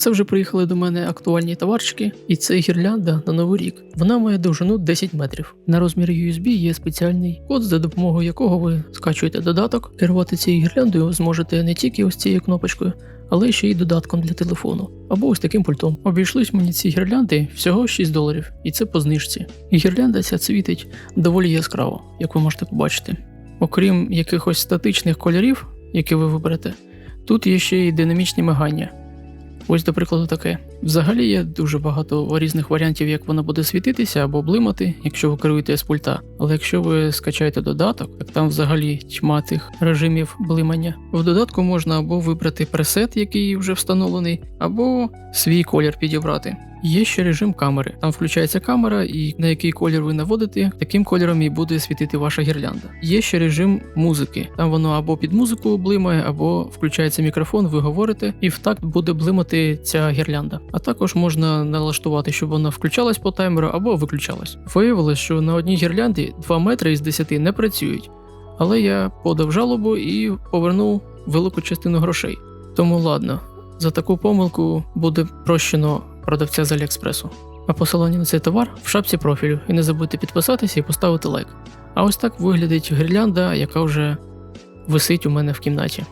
це вже приїхали до мене актуальні товарчики, і це гірлянда на новий рік. Вона має довжину 10 метрів. На розмір USB є спеціальний код, за допомогою якого ви скачуєте додаток. Керувати цією гірляндою зможете не тільки ось цією кнопочкою, але ще й додатком для телефону, або ось таким пультом. Обійшлись мені ці гірлянди всього 6 доларів, і це по знижці. Гірлянда ця світить доволі яскраво, як ви можете побачити. Окрім якихось статичних кольорів, які ви виберете, тут є ще й динамічні мигання. Ось, до прикладу, таке. Взагалі є дуже багато різних варіантів, як воно буде світитися або блимати, якщо ви керуєте з пульта. Але якщо ви скачаєте додаток, так там взагалі тьма тих режимів блимання. В додатку можна або вибрати пресет, який вже встановлений, або свій колір підібрати. Є ще режим камери. Там включається камера, і на який колір ви наводите, таким кольором і буде світити ваша гірлянда. Є ще режим музики. Там воно або під музику блимає, або включається мікрофон, ви говорите, і в такт буде блимати ця гірлянда. А також можна налаштувати, щоб вона включалась по таймеру або виключалась. Виявилось, що на одній гірлянді 2 метри із 10 не працюють. Але я подав жалобу і повернув велику частину грошей. Тому ладно, за таку помилку буде прощено продавця з Аліекспресу. А посилання на цей товар в шапці профілю. І не забудьте підписатися і поставити лайк. А ось так виглядить гірлянда, яка вже висить у мене в кімнаті.